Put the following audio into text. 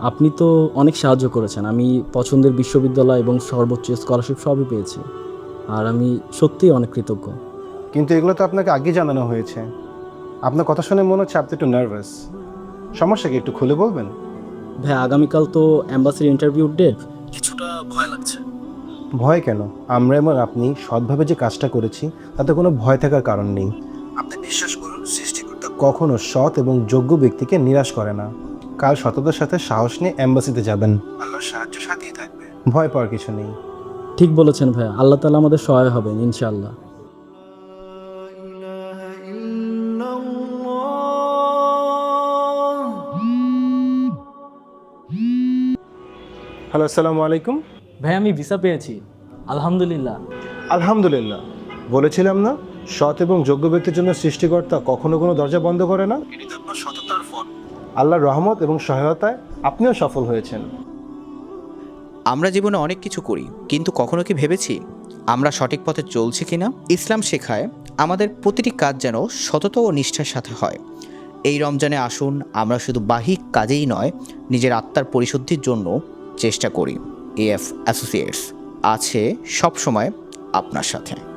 আপনি তো অনেক সাহায্য করেছেন। আমি পছন্দের বিশ্ববিদ্যালয় এবং সর্বোচ্চ স্কলারশিপ সবই পেয়েছি। আর আমি সত্যিই অনেক কৃতজ্ঞ। কিন্তু এগুলো তো আপনাকে আগে জানানো হয়েছে। আপনার কথা শুনে মনে হচ্ছে আপনি একটু নার্ভাস সমস্যা কি একটু খুলে বলবেন? ভাই আগামীকাল তো অ্যাম্বাসির ইন্টারভিউ ডেট কিছুটা ভয় লাগছে। ভয় কেন? আমরা এবং আপনি সৎভাবে যে কাজটা করেছি তাতে কোনো ভয় থাকার কারণ নেই। আপনি বিশ্বাস করুন সৃষ্টিকর্তা কখনো সৎ এবং যোগ্য ব্যক্তিকে নিরাশ করে না। কাল সততার সাথে সাহস নিয়ে অ্যাম্বাসিতে যাবেন। আল্লাহর সাহায্য সাথেই থাকবে। ভয় পাওয়ার কিছু নেই। ঠিক বলেছেন ভাই আল্লাহ তালা আমাদের সহায় হবেন ইনশাআল্লাহ। হ্যালো আসসালামু আলাইকুম ভাই আমি ভিসা পেয়েছি। আলহামদুলিল্লাহ। আলহামদুলিল্লাহ। বলেছিলাম না সৎ এবং যোগ্য ব্যক্তির জন্য সৃষ্টিকর্তা কখনো কোনো দরজা বন্ধ করে না? এটি তো আপনার সততার ফল। আল্লাহর রহমত এবং সহায়তায় আপনিও সফল হয়েছেন। আমরা জীবনে অনেক কিছু করি, কিন্তু কখনো কি ভেবেছি আমরা সঠিক পথে চলছি কিনা? ইসলাম শেখায় আমাদের প্রতিটি কাজ যেন সতত ও নিষ্ঠার সাথে হয়। এই রমজানে আসুন, আমরা শুধু বাহিক কাজেই নয়, নিজের আত্মার পরিশুদ্ধির জন্য চেষ্টা করি। এএফ অ্যাসোসিয়েটস, আছে সবসময় আপনার সাথে।